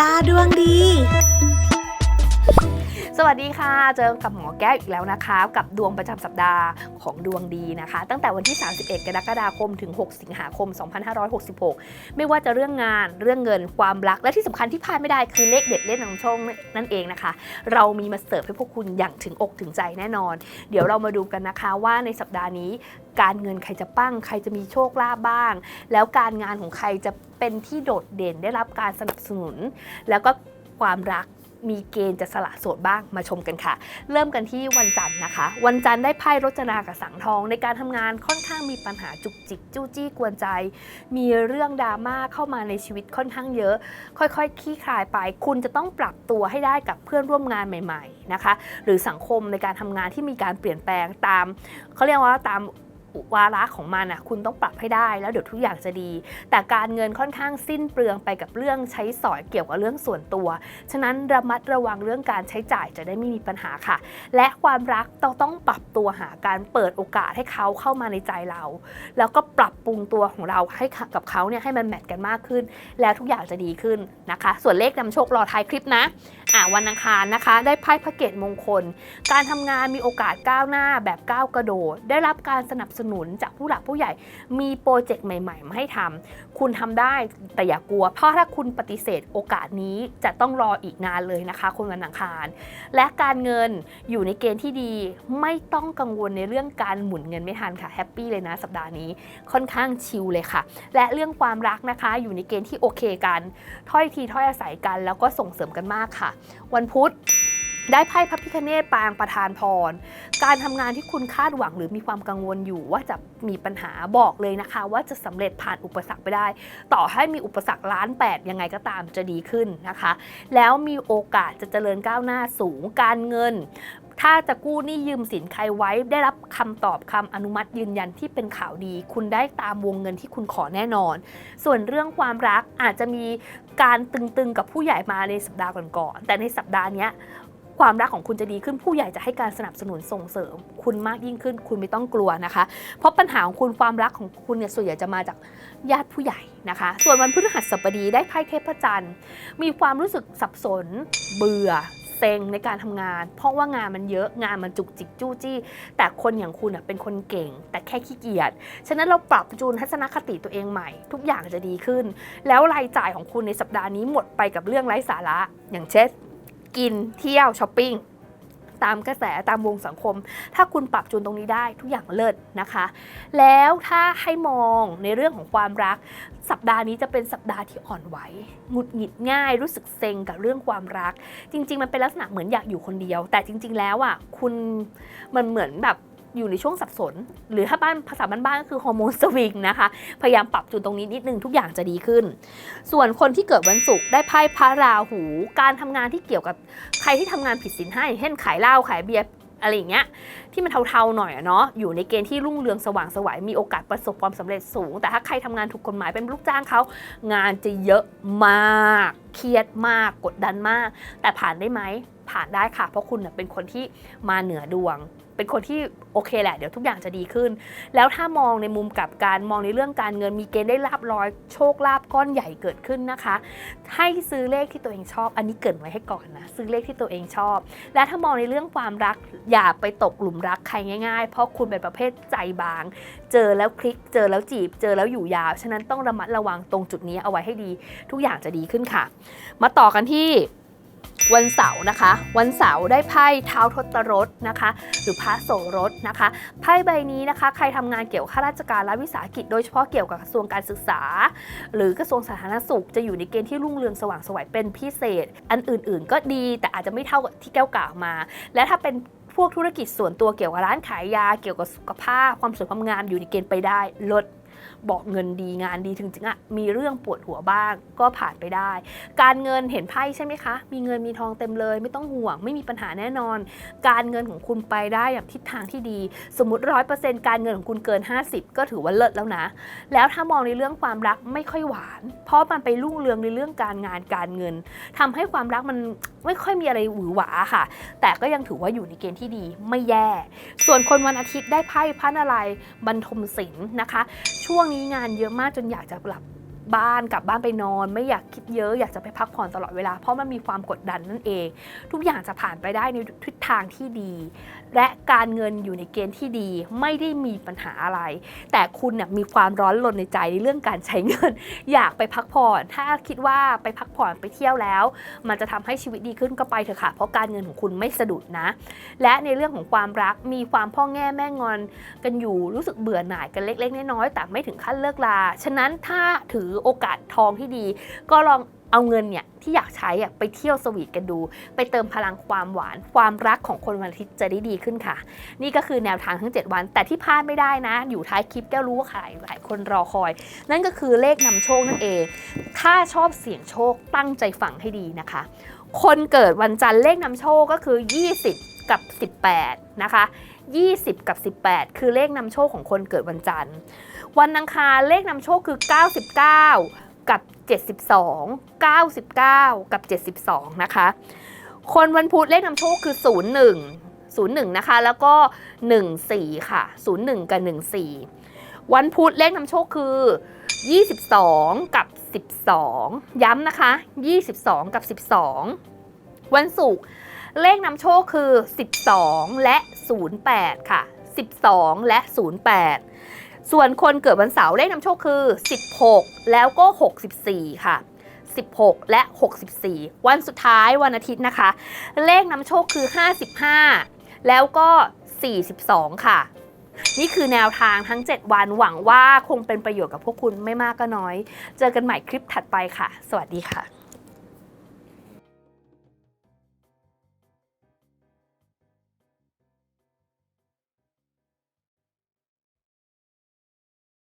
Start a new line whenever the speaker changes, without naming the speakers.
ดาห์ดวงดี
วัสดีค่ะ เจอกับหมอแก้วอีกแล้วนะคะ กับดวงประจำสัปดาห์ของดวงดีนะคะ ตั้งแต่วันที่ 31 กรกฎาคมถึง 6 สิงหาคม 2566 ไม่ว่าจะเรื่องงานเรื่องเงินความรัก และที่สำคัญที่พลาดไม่ได้คือเลขเด็ดเลขนำโชคนั่นเองนะคะ เรามีมาเสิร์ฟให้พวกคุณอย่างถึงอกถึงใจแน่นอน เดี๋ยวเรามาดูกันนะคะว่าในสัปดาห์นี้ การเงินใครจะปั้ง ใครจะมีโชคลาภบ้าง แล้วการงานของใครจะเป็นที่โดดเด่นได้รับการสนับสนุน แล้วก็ความรัก มีเกณฑ์จะสละโสดบ้างมาชมกันค่ะ เริ่มกันที่วันจันทร์นะคะ วันจันทร์ได้ไพ่รจนากับสังทอง ในการทำงานค่อนข้างมีปัญหาจุกจิกจู้จี้กวนใจ มีเรื่องดราม่าเข้ามาในชีวิตค่อนข้างเยอะ ค่อยๆขี้คลายไป คุณจะต้องปรับตัวให้ได้กับเพื่อนร่วมงานใหม่ ๆนะคะ หรือสังคมในการทำงานที่มีการเปลี่ยนแปลงตามเขาเรียกว่าตาม วาระของมันอะคุณต้องปรับให้ได้แล้วเดี๋ยวทุกอย่างจะดี แต่การเงินค่อนข้างสิ้นเปลืองไปกับเรื่องใช้สอยเกี่ยวกับเรื่องส่วนตัว ฉะนั้นระมัดระวังเรื่องการใช้จ่ายจะได้ไม่มีปัญหาค่ะ และความรักเราต้องปรับตัวหาการเปิดโอกาสให้เขาเข้ามาในใจเรา แล้วก็ปรับปรุงตัวของเราให้กับเขาเนี่ยให้มันแมทกันมากขึ้น แล้วทุกอย่างจะดีขึ้นนะคะ ส่วนเลขนำโชครอท้ายคลิปนะอะวันอังคารนะคะ ได้ไพ่พระเกตมงคล การทำงานมีโอกาสก้าวหน้าแบบก้าวกระโดด ได้รับการสนับสนุนจากผู้หลักผู้ใหญ่ มีโปรเจกต์ใหม่ๆมาให้ทำคุณทำได้แต่อย่ากลัว เพราะถ้าคุณปฏิเสธโอกาสนี้จะต้องรออีกนานเลยนะคะ คนวันอังคาร และการเงินอยู่ในเกณฑ์ที่ดี ไม่ต้องกังวลในเรื่องการหมุนเงินไม่ทันค่ะแฮปปี้เลยนะสัปดาห์นี้ค่อนข้างชิลเลยค่ะ และเรื่องความรักนะคะ อยู่ในเกณฑ์ที่โอเคกัน ถ้อยทีถ้อยอาศัยกัน แล้วก็ส่งเสริมกันมากค่ะ วันพุธ ได้ไพ่พระพิคเนตปางประธานพร การทำงานที่คุณคาดหวังหรือมีความกังวลอยู่ว่าจะมีปัญหาบอกเลยนะคะ ว่าจะสำเร็จผ่านอุปสรรคไปได้ ต่อให้มีอุปสรรคล้านแปดยังไงก็ตามจะดีขึ้นนะคะ แล้วมีโอกาสจะเจริญก้าวหน้าสูงการเงิน ถ้าจะกู้หนี้ยืมสินใครไว้ ได้รับคำตอบคำอนุมัติยืนยันที่เป็นข่าวดี คุณได้ตามวงเงินที่คุณขอแน่นอน ส่วนเรื่องความรักอาจจะมีการตึงๆกับผู้ใหญ่มาในสัปดาห์ก่อนๆแต่ในสัปดาห์นี้ ความรักของคุณจะดีขึ้นผู้ใหญ่จะให้การสนับสนุนส่งเสริม คุณมากยิ่งขึ้น คุณไม่ต้องกลัวนะคะ เพราะปัญหาของคุณความรักของคุณเนี่ยส่วนใหญ่จะมาจากญาติผู้ใหญ่นะคะ ส่วนวันพฤหัสบดีได้ไพ่เทพจันทร์ มีความรู้สึกสับสน เบื่อเซ็งในการทำงาน เพราะว่างานมันเยอะงานมันจุกจิกจู้จี้ แต่คนอย่างคุณเป็นคนเก่ง แต่แค่ขี้เกียจฉะนั้นเราปรับจูนทัศนคติตัวเองใหม่ ทุกอย่างจะดีขึ้น แล้วรายจ่ายของคุณในสัปดาห์นี้หมดไปกับเรื่องไร้สาระ อย่างเช่น กินเที่ยวช้อปปิ้งตามกระแสตามวงสังคม ถ้าคุณปรับจูนตรงนี้ได้ทุกอย่างเลิศนะคะ แล้วถ้าให้มองในเรื่องของความรัก สัปดาห์นี้จะเป็นสัปดาห์ที่อ่อนไหวหงุดหงิดง่าย รู้สึกเซ็งกับเรื่องความรัก จริง ๆ มันเป็นลักษณะเหมือนอยากอยู่คนเดียว แต่จริง ๆ แล้วอะคุณมันเหมือนแบบ อยู่ในช่วงสับสน หรือถ้าบ้านภาษาบ้านๆก็คือฮอร์โมนสวิงนะคะ พยายามปรับจูนตรงนี้นิดนึงทุกอย่างจะดีขึ้น ส่วนคนที่เกิดวันศุกร์ได้ไพ่พระราหู การทำงานที่เกี่ยวกับใครที่ทำงานผิดศีลห้าอย่างเช่นขายเหล้าขายเบียร์อะไรอย่างเงี้ยที่มันเทาๆหน่อยอะเนาะอยู่ในเกณฑ์ที่รุ่งเรืองสว่างสวยมีโอกาสประสบความสำเร็จสูง แต่ถ้าใครทำงานถูกกฎหมายเป็นลูกจ้างเขางานจะเยอะมาก เครียดมากกดดันมาก แต่ผ่านได้ไหม ผ่านได้ค่ะ เพราะคุณเป็นคนที่มาเหนือดวง เป็นคนที่โอเคแหละ เดี๋ยวทุกอย่างจะดีขึ้น แล้วถ้ามองในมุมกับการมองในเรื่องการเงินมีเกณฑ์ได้ลาบลอยโชคลาภก้อนใหญ่เกิดขึ้นนะคะ ให้ซื้อเลขที่ตัวเองชอบ อันนี้เกรินไว้ให้ก่อนนะซื้อเลขที่ตัวเองชอบ และถ้ามองในเรื่องความรักอย่าไปตกหลุมรักใครง่าย ๆ เพราะคุณเป็นประเภทใจบาง เจอแล้วคลิกเจอแล้วจีบ เจอแล้วอยู่ยาว ฉะนั้นต้องระมัดระวังตรงจุดนี้เอาไว้ให้ดี ทุกอย่างจะดีขึ้นค่ะ มาต่อกันที่ วันเสาร์นะคะ วันเสาร์ได้ไพ่เท้าทศรถนะคะ หรือพระโสรถนะคะไพ่ใบนี้นะคะ ใครทำงานเกี่ยวข้าราชการและวิสาหกิจโดยเฉพาะเกี่ยวกับกระทรวงการศึกษา หรือกระทรวงสาธารณสุข จะอยู่ในเกณฑ์ที่รุ่งเรืองสว่างสวยเป็นพิเศษ อันอื่นๆ ก็ดีแต่อาจจะไม่เท่ากับที่แก้วกล่าวมา และถ้าเป็นพวกธุรกิจส่วนตัวเกี่ยวกับร้านขายยา เกี่ยวกับสุขภาพความสวยความงามอยู่ในเกณฑ์ไปได้ลด บอกเงินดีงานดีถึงจริงอะมีเรื่องปวดหัวบ้างก็ผ่านไปได้ การเงินเห็นไพ่ใช่ไหมคะ มีเงินมีทองเต็มเลย ไม่ต้องห่วงไม่มีปัญหาแน่นอน การเงินของคุณไปได้อย่างทิศทางที่ดี สมมติร้อยเปอร์เซ็นต์การเงินของคุณเกิน 50 ก็ถือว่าเลิศแล้วนะ แล้วถ้ามองในเรื่องความรักไม่ค่อยหวาน เพราะมันไปรุ่งเรืองในเรื่องการงานการเงินทำให้ความรักมันไม่ค่อยมีอะไรหวือหวาค่ะ แต่ก็ยังถือว่าอยู่ในเกณฑ์ที่ดีไม่แย่ ส่วนคนวันอาทิตย์ได้ไพ่พระนารายณ์บรรทมศิลป์นะคะช่ว่วงนี้งานเยอะมากจนอยากจะหลับ บ้านกลับบ้านไปนอน ไม่อยากคิดเยอะอยากจะไปพักผ่อนตลอดเวลา เพราะมันมีความกดดันนั่นเอง ทุกอย่างจะผ่านไปได้ในทิศทางที่ดี และการเงินอยู่ในเกณฑ์ที่ดี ไม่ได้มีปัญหาอะไร แต่คุณเนี่ยมีความร้อนรนในใจในเรื่องการใช้เงิน อยากไปพักผ่อน ถ้าคิดว่าไปพักผ่อนไปเที่ยวแล้ว มันจะทำให้ชีวิตดีขึ้นก็ไปเถอะค่ะเพราะการเงินของคุณไม่สะดุดนะ และในเรื่องของความรักมีความพ่อแง่แม่งอนกันอยู่รู้สึกเบื่อหน่ายกันเล็กๆน้อยๆแต่ไม่ถึงขั้นเลิกลาฉะนั้นถ้าถือโอกาสทองที่ดี ก็ลองเอาเงินเนี่ยที่อยากใช้อะไปเที่ยวสวีทกันดู ไปเติมพลังความหวาน ความรักของคนวันอาทิตย์จะได้ดีขึ้นค่ะ นี่ก็คือแนวทางทั้ง 7 วัน แต่ที่พลาดไม่ได้นะ อยู่ท้ายคลิปแก้วรู้ว่าใครหลายคนรอคอย นั่นก็คือเลขนำโชคนั่นเอง ถ้าชอบเสี่ยงโชคตั้งใจฟังให้ดีนะคะ คนเกิดวันจันทร์เลขนำโชคก็คือ 20 กับ 18 นะคะ 20 กับ 18 คือเลขนำโชคของคนเกิดวันจันทร์ วันอังคารเลขนำโชคคือ 99 กับ 72 99 กับ 72 นะคะ คนวันพุธเลขนำโชคคือ 01 01 นะคะ แล้วก็ 14 ค่ะ 01 กับ 14 วันพุธเลขนำโชคคือ 22 กับ 12 ย้ำนะคะ 22 กับ 12 วันศุกร์ เลขนำโชคคือ 12 และ 08 ค่ะ 12 และ 08 ส่วนคนเกิดวันเสาร์เลขนำโชคคือ 16 แล้วก็ 64 ค่ะ 16 และ 64 วันสุดท้ายวันอาทิตย์นะคะ เลขนำโชคคือ 55 แล้วก็ 42 ค่ะนี่คือแนวทางทั้ง 7 วันหวังว่าคงเป็นประโยชน์กับพวกคุณไม่มากก็น้อย เจอกันใหม่คลิปถัดไปค่ะ สวัสดีค่ะ